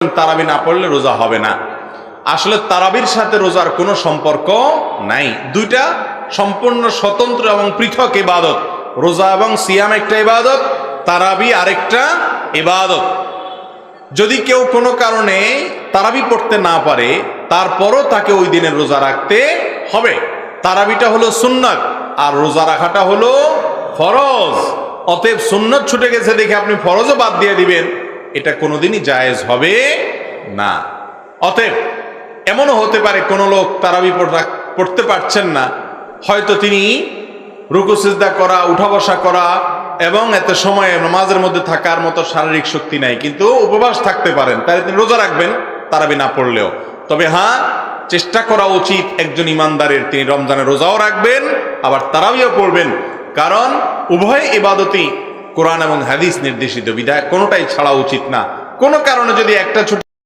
তারাবি না পড়লে রোজা হবে না। আসলে তারাবির সাথে রোজার কোনো সম্পর্ক নাই। দুইটা সম্পূর্ণ স্বতন্ত্র এবং পৃথক ইবাদত। রোজা এবং সিয়াম একটা ইবাদত, তারাবি আরেকটা ইবাদত। যদি কেউ কোনো কারণে তারাবি পড়তে না পারে, তারপরও তাকে ওই দিনের রোজা রাখতে হবে। তারাবিটা হলো সুন্নাত, আর রোজা রাখাটা হলো ফরজ। অতএব সুন্নত ছুটে গেছে দেখে আপনি ফরজও বাদ দিয়ে দিবেন। এটা কোনোদিনই জায়েজ হবে না। অতএব, এমনও হতে পারে কোনো লোক তারাবি পড়া- পড়তে পারছেন না। হয়তো তিনি রুকু, সিজদা করা, উঠা বসা করা এবং এত সময় নামাজের মধ্যে থাকার মতো শারীরিক শক্তি নাই, কিন্তু উপবাস থাকতে পারেন তাই তিনি রোজা রাখবেন তারাবি না পড়লেও। তবে হ্যাঁ চেষ্টা করা উচিত একজন ইমানদারের, তিনি রমজানের রোজাও রাখবেন, আবার তারাবিও পড়বেন। কারণ উভয় ইবাদতই কোরআন এবং হাদিস নির্দেশিত বিধায় কোনোটাই ছাড়া উচিত না। কোনো কারণে যদি একটা ছোট